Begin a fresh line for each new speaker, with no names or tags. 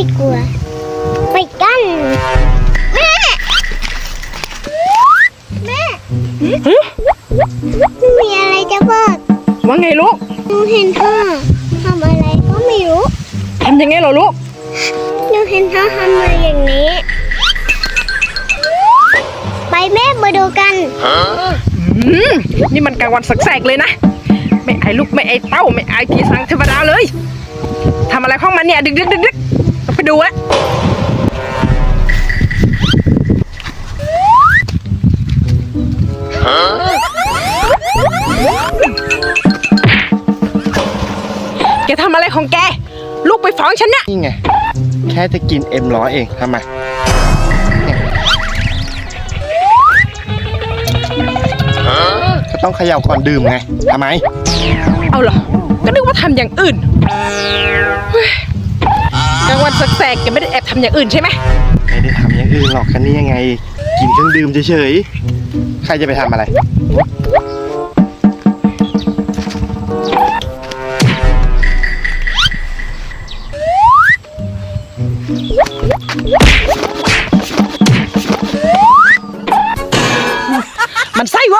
ไม่กลัว ไปกัน แม่ แม่
หึ
มีอะไรจะบอก
ว่าไงลูกห
นูเห็นเธอทำอะไรก็ไม่รู้
ทำยังไงหรอลูก
หนูเห็นเธอทำอะไรอย่างนี้ ไปแม่มาดูกัน
นี่มันกลางวันแสกเลยนะ ไม่ไอาลูกไม่ไอาเต้าไม่ไอายผีสังเทวดาเลยทำอะไรข้องมันเนี่ย ดึกดึกดึกดึก ต้องไปดูอะแกทำอะไรของแก ลูกไปฟ้องฉันเนี่ย
นี่ไง แค่จะกินเอ็มร้อยเองทำไมก็ต้องเขย่าก่อนดื่มไงทำไม
เอาเหรอ ก็นึกว่าทำอย่างอื่นเฮ้ย กลางวันแสกๆแกไม่ได้แอบทำอย่างอื่นใช่ไหม
ไม่ได้ทำอย่างอื่นหรอกคันนี้ยังไง กินเครื่องดื่มเฉยๆ ใครจะไปทำอะไร
มันไส้วะ